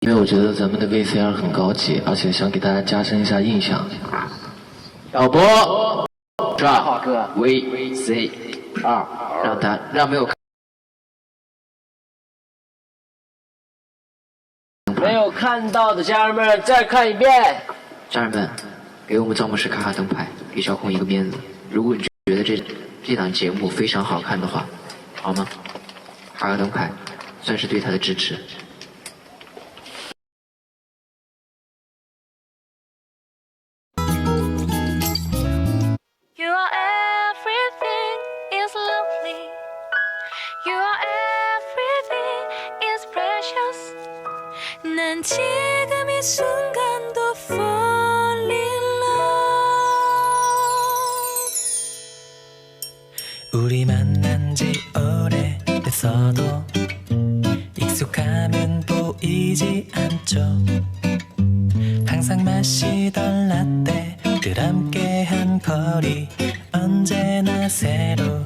因为我觉得咱们的 VCR 很高级，而且想给大家加深一下印象。导播，抓浩哥 VCR，让他让没有没有看到的家人们再看一遍。家人们，给我们赵牧师卡卡灯牌，给小孔一个面子。如果你觉得这这档节目非常好看的话，好吗？卡个灯牌，算是对他的支持。 난 지금 이 순간도 fall in love. 우리 만난 지 오래됐어도 익숙함은 보이지 않죠 항상 마시던 라떼들 함께한 거리 언제나 새로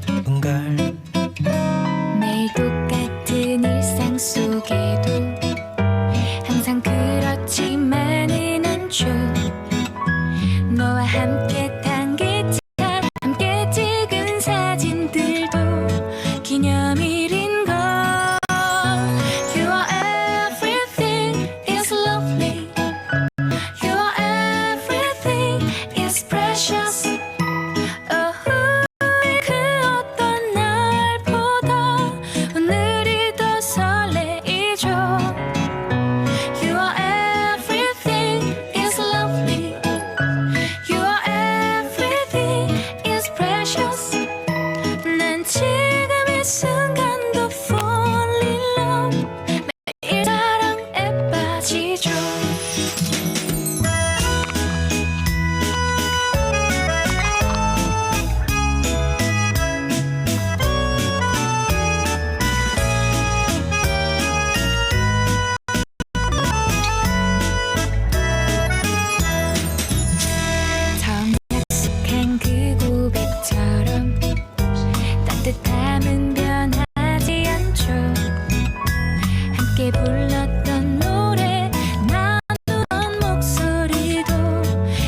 불렀던 노래. 나누던 목소리도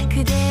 그대